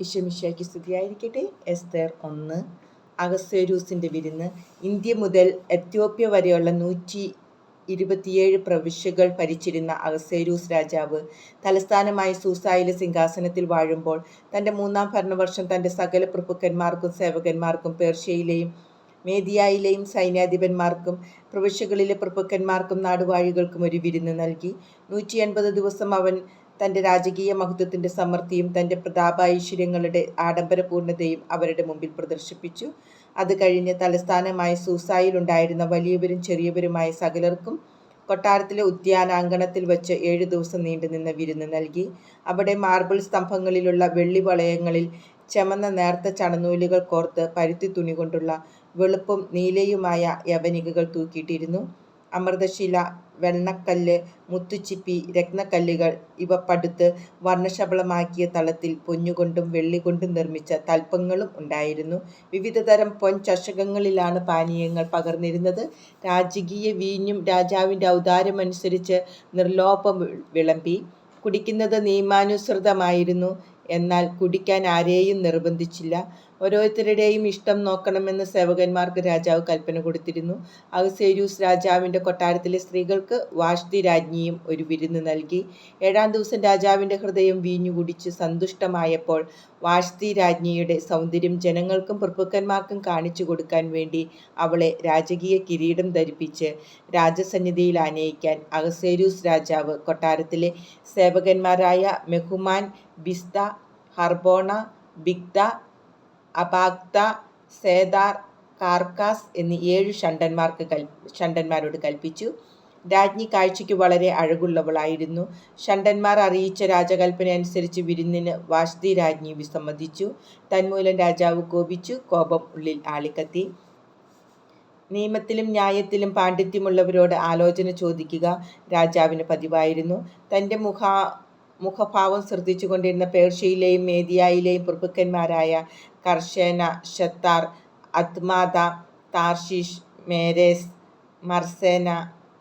ഇഷമിഷയ്ക്ക് സ്തുതിയായിരിക്കട്ടെ എസ്തേർ ഒന്ന് അഗസ്വേരൂസിന്റെ വിരുന്ന്. ഇന്ത്യ മുതൽ എത്യോപ്യ വരെയുള്ള നൂറ്റി ഇരുപത്തിയേഴ് പ്രവിശ്യകൾ ഭരിച്ചിരുന്ന അഗസേരൂസ് രാജാവ് തലസ്ഥാനമായി സൂസായിലെ സിംഹാസനത്തിൽ വാഴുമ്പോൾ തന്റെ മൂന്നാം ഭരണവർഷം തന്റെ സകല പ്രഭുക്കന്മാർക്കും സേവകന്മാർക്കും പേർഷ്യയിലെയും മേദിയായിലെയും സൈന്യാധിപന്മാർക്കും പ്രവിശ്യകളിലെ പ്രഭുക്കന്മാർക്കും നാടുവാഴികൾക്കും ഒരു വിരുന്ന് നൽകി. നൂറ്റി എൺപത് ദിവസം അവൻ തന്റെ രാജകീയ മഹത്വത്തിന്റെ സമൃദ്ധിയും തന്റെ പ്രതാപൈശ്വര്യങ്ങളുടെ ആഡംബരപൂർണതയും അവരുടെ മുമ്പിൽ പ്രദർശിപ്പിച്ചു. അത് കഴിഞ്ഞ് തലസ്ഥാനമായ സൂസായിലുണ്ടായിരുന്ന വലിയവരും ചെറിയവരുമായ സകലർക്കും കൊട്ടാരത്തിലെ ഉദ്യാനാങ്കണത്തിൽ വച്ച് ഏഴു ദിവസം നീണ്ടുനിന്ന വിരുന്ന് നൽകി. അവിടെ മാർബിൾ സ്തംഭങ്ങളിലുള്ള വെള്ളി വളയങ്ങളിൽ ചമന്ന നേർത്ത ചണനൂലുകൾ കോർത്ത് പരുത്തി തുണി കൊണ്ടുള്ള വെളുപ്പും നീലയുമായ യവനികകൾ തൂക്കിയിട്ടിരുന്നു. അമൃതശില വെണ്ണക്കല്ല് മുത്തുച്ചിപ്പി രത്നക്കല്ലുകൾ ഇവ പടുത്ത് വർണശബളമാക്കിയ തളത്തിൽ പൊന്നുകൊണ്ടും വെള്ളികൊണ്ടും നിർമ്മിച്ച തൽപ്പങ്ങളും ഉണ്ടായിരുന്നു. വിവിധതരം പൊൻ ചഷകങ്ങളിലാണ് പാനീയങ്ങൾ പകർന്നിരുന്നത്. രാജകീയ വീഞ്ഞും രാജാവിന്റെ ഔദാര്യമനുസരിച്ച് നിർലോഭം വിളമ്പി. കുടിക്കുന്നത് നിയമാനുസൃതമായിരുന്നു. എന്നാൽ കുടിക്കാൻ ആരെയും നിർബന്ധിച്ചില്ല. ഓരോരുത്തരുടെയും ഇഷ്ടം നോക്കണമെന്ന് സേവകന്മാർക്ക് രാജാവ് കൽപ്പന കൊടുത്തിരുന്നു. അവസേരൂസ് രാജാവിന്റെ കൊട്ടാരത്തിലെ സ്ത്രീകൾക്ക് വാഷ്തി രാജ്ഞിയും ഒരു വിരുന്ന് നൽകി. ഏഴാം ദിവസം രാജാവിന്റെ ഹൃദയം വീഞ്ഞു കുടിച്ച് സന്തുഷ്ടമായപ്പോൾ വാഷ്തി രാജ്ഞിയുടെ സൗന്ദര്യം ജനങ്ങൾക്കും പ്രഭുക്കന്മാർക്കും കാണിച്ചു കൊടുക്കാൻ വേണ്ടി അവളെ രാജകീയ കിരീടം ധരിപ്പിച്ച് രാജസന്നിധിയിൽ ആനയിക്കാൻ അഗസേരൂസ് രാജാവ് കൊട്ടാരത്തിലെ സേവകന്മാരായ മെഹുമാൻ ബിസ്ത ഹർബോണ ബിഗ്ദ അബാഗ്ത സേദാർ കാർക്കാസ് എന്നീ ഏഴ് ഷണ്ടന്മാർക്ക് കൽ ഷണ്ടന്മാരോട് കൽപ്പിച്ചു. രാജ്ഞി കാഴ്ചയ്ക്ക് വളരെ അഴകുള്ളവളായിരുന്നു. ഷണ്ടന്മാർ അറിയിച്ച രാജകൽപ്പന അനുസരിച്ച് വിരുന്നിന് വാഷ്തി രാജ്ഞി വിസമ്മതിച്ചു. തന്മൂലം രാജാവ് കോപിച്ചു. കോപം ഉള്ളിൽ ആളിക്കത്തി. നിയമത്തിലും ന്യായത്തിലും പാണ്ഡിത്യമുള്ളവരോട് ആലോചന ചോദിക്കുക രാജാവിന് പതിവായിരുന്നു. തന്റെ മുഖാ മുഖഭാവം ശ്രദ്ധിച്ചുകൊണ്ടിരുന്ന പേർഷ്യയിലെയും മേദിയായിലെയും പ്രഭുക്കന്മാരായ കർഷേന ഷത്താർ അത്മാദ താർഷിഷ് മേരേസ് മർസേന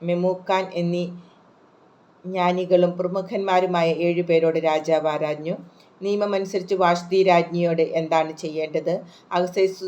മെമൂക്കാൻ എന്നീ ജ്ഞാനികളും പ്രമുഖന്മാരുമായ ഏഴുപേരോട് രാജാവ് ആരാഞ്ഞു. നിയമമനുസരിച്ച് വാഷ്തി രാജ്ഞിയോട് എന്താണ് ചെയ്യേണ്ടത്? അഗസേസു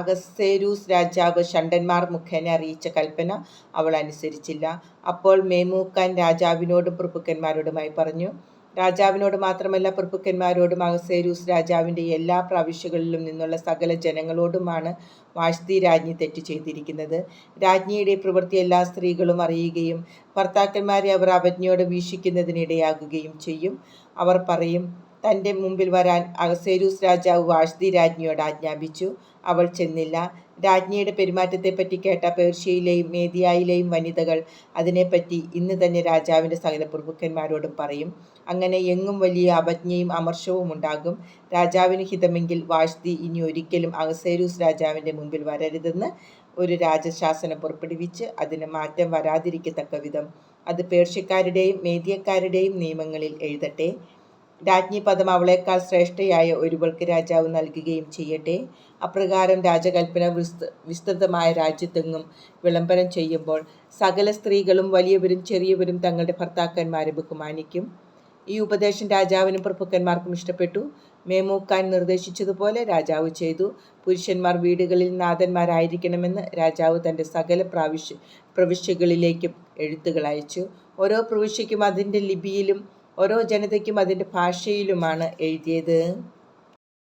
അഗസേരൂസ് രാജാവ് ഷണ്ടന്മാർ മുഖേന അറിയിച്ച കൽപ്പന അവൾ അനുസരിച്ചില്ല. അപ്പോൾ മേമൂക്കാൻ രാജാവിനോടും പ്രഭുക്കന്മാരോടുമായി പറഞ്ഞു രാജാവിനോട് മാത്രമല്ല പ്രഭുക്കന്മാരോടും അഗസേരൂസ് രാജാവിന്റെ എല്ലാ പ്രവിശ്യകളിലും നിന്നുള്ള സകല ജനങ്ങളോടുമാണ് വാഷ്തി രാജ്ഞി തെറ്റ് ചെയ്തിരിക്കുന്നത്. രാജ്ഞിയുടെ പ്രവൃത്തി എല്ലാ സ്ത്രീകളും അറിയുകയും ഭർത്താക്കന്മാരെ അവർ അവജ്ഞയോടെ വീക്ഷിക്കുന്നതിനിടയാകുകയും ചെയ്യും. അവർ പറയും തന്റെ മുമ്പിൽ വരാൻ അഗസേരൂസ് രാജാവ് വാഷ്തി രാജ്ഞിയോട് ആജ്ഞാപിച്ചു. അവൾ ചെന്നില്ല. രാജ്ഞിയുടെ പെരുമാറ്റത്തെപ്പറ്റി കേട്ട പേർഷ്യയിലെയും മേദിയായിലെയും വനിതകൾ അതിനെപ്പറ്റി ഇന്ന് തന്നെ രാജാവിന്റെ സകല പ്രഭുക്കന്മാരോടും പറയും. അങ്ങനെ എങ്ങും വലിയ അപജ്ഞയും അമർഷവും ഉണ്ടാകും. രാജാവിന് ഹിതമെങ്കിൽ വാഷ്തി ഇനി ഒരിക്കലും അഗസേരൂസ് രാജാവിന്റെ മുമ്പിൽ വരരുതെന്ന് ഒരു രാജശാസനം പുറപ്പെടുവിച്ച് അതിന് മാറ്റം വരാതിരിക്കത്തക്ക വിധം അത് പേർഷ്യക്കാരുടെയും മേദിയക്കാരുടെയും നിയമങ്ങളിൽ എഴുതട്ടെ. രാജ്ഞി പദം അവളേക്കാൾ ശ്രേഷ്ഠയായ ഒരുവൾക്ക് രാജാവ് നൽകുകയും ചെയ്യട്ടെ. അപ്രകാരം രാജകൽപ്പന വിസ്ത വിസ്തൃതമായ രാജ്യത്തെങ്ങും വിളംബരം ചെയ്യുമ്പോൾ സകല സ്ത്രീകളും വലിയവരും ചെറിയവരും തങ്ങളുടെ ഭർത്താക്കന്മാരെ ബഹുമാനിക്കും. ഈ ഉപദേശം രാജാവിനും പ്രഭുക്കന്മാർക്കും ഇഷ്ടപ്പെട്ടു. മേമൂക്കാൻ നിർദ്ദേശിച്ചതുപോലെ രാജാവ് ചെയ്തു. പുരുഷന്മാർ വീടുകളിൽ നാഥന്മാരായിരിക്കണമെന്ന് രാജാവ് തന്റെ സകല പ്രാവിശ്യ പ്രവിശ്യകളിലേക്കും എഴുത്തുകൾ അയച്ചു. ഓരോ പ്രവിശ്യയ്ക്കും അതിന്റെ ലിപിയിലും ഓരോ ജനതയ്ക്കും അതിന്റെ ഭാഷയിലുമാണ് എഴുതിയത്.